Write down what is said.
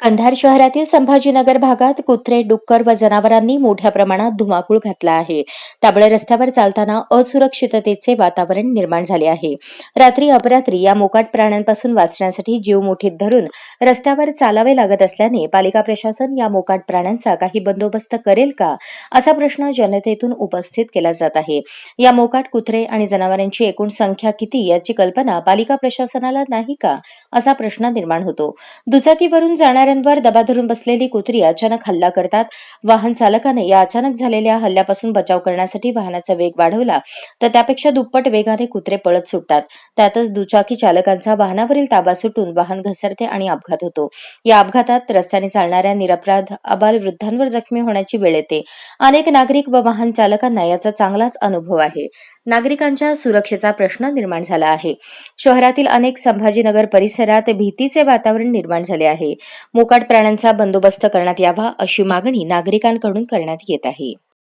कंधार शहरातील संभाजीनगर भागात कुत्रे डुक्कर व जनावरांनी मोठ्या प्रमाणात धुमाकूळ घातला आहे. त्यामुळे रस्त्यावर चालताना असुरक्षिततेचे वातावरण निर्माण झाले आहे. रात्री अपरात्री या मोकाट प्राण्यांपासून वाचण्यासाठी जीव मुठीत धरून रस्त्यावर चालावे लागत असल्याने पालिका प्रशासन या मोकाट प्राण्यांचा काही बंदोबस्त करेल का असा प्रश्न जनतेतून उपस्थित केला जात आहे. या मोकाट कुत्रे आणि जनावरांची एकूण संख्या किती याची कल्पना पालिका प्रशासनाला नाही का असा प्रश्न निर्माण होतो. दुचाकीवरून जाणार जाणाऱ्यांवर दबा धरून बसलेली कुत्री अचानक हल्ला करतात. वाहन चालकाने या अचानक झालेल्या हल्ल्यापासून बचाव करण्यासाठी वाहनाचा वेग वाढवला तर त्यापेक्षा दुप्पट वेगाने कुत्रे पळत सुटतात. त्यातच दुचाकी चालकांचा वाहनावरील ताबा सुटून वाहन घसरते आणि अपघात होतो. या अपघातात रस्त्याने चालणाऱ्या निरपराध अबाल वृद्धांवर जखमी होण्याची वेळ येते. अनेक नागरिक व वाहन चालकांना याचा चांगलाच अनुभव आहे. नागरिकांच्या सुरक्षेचा प्रश्न निर्माण झाला आहे. शहरातील अनेक संभाजीनगर परिसरात भीतीचे वातावरण निर्माण झाले आहे. मोकाट प्राण्यांचा बंदोबस्त करण्यात यावा अशी मागणी नागरिकांकडून करण्यात येत आहे.